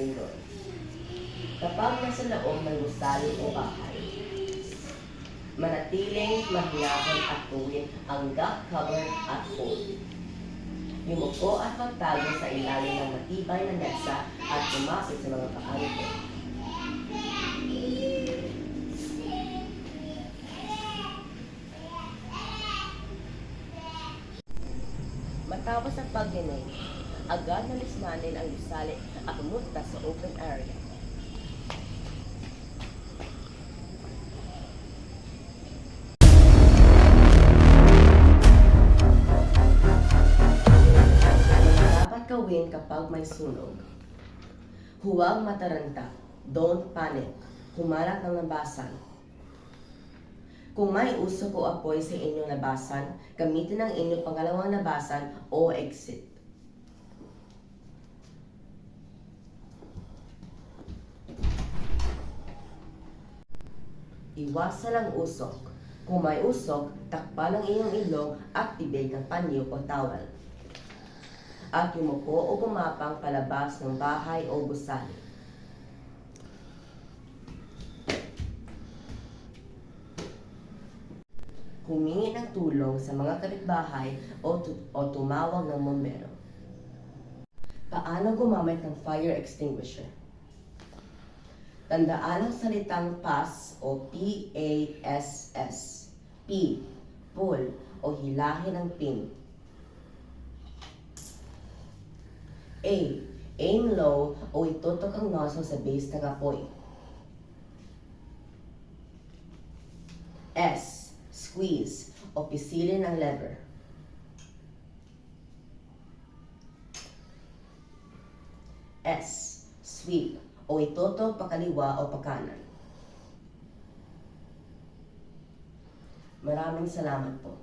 lindol. Kapag nasa loob ng gusali o bahay, manatiling mahiyapon at tuwin ang gap cover at hold. Yumuko at magtago sa ilalim ng matibay na mesa at lumapit sa mga kaanto. Matapos ang pagdinig, agad na lismanin ang gusali at pumunta sa open area. Dapat gawin kapag may sunog? Huwag mataranta. Don't panic. Humarap ng labasan. Kung may usok o apoy sa inyong labasan, gamitin ang inyong pangalawang labasan o exit. Iwasan ang usok. Kung may usok, takpan ang iyong ilong at tibig ng panyo o towel. At yumuko o gumapang palabas ng bahay o gusali. Humingi ng tulong sa mga kapitbahay o, tu- o tumawag ng bombero. Paano gumamit ng fire extinguisher? Tandaan ang salitang PAS o P-A-S-S. P. Pull o hilahin ang pin. A. Aim low o itutok ang nozzle sa base ng apoy. S. Squeeze o pisilin ang lever. S. Sweep o itutok pakaliwa o pakanan. Maraming salamat po.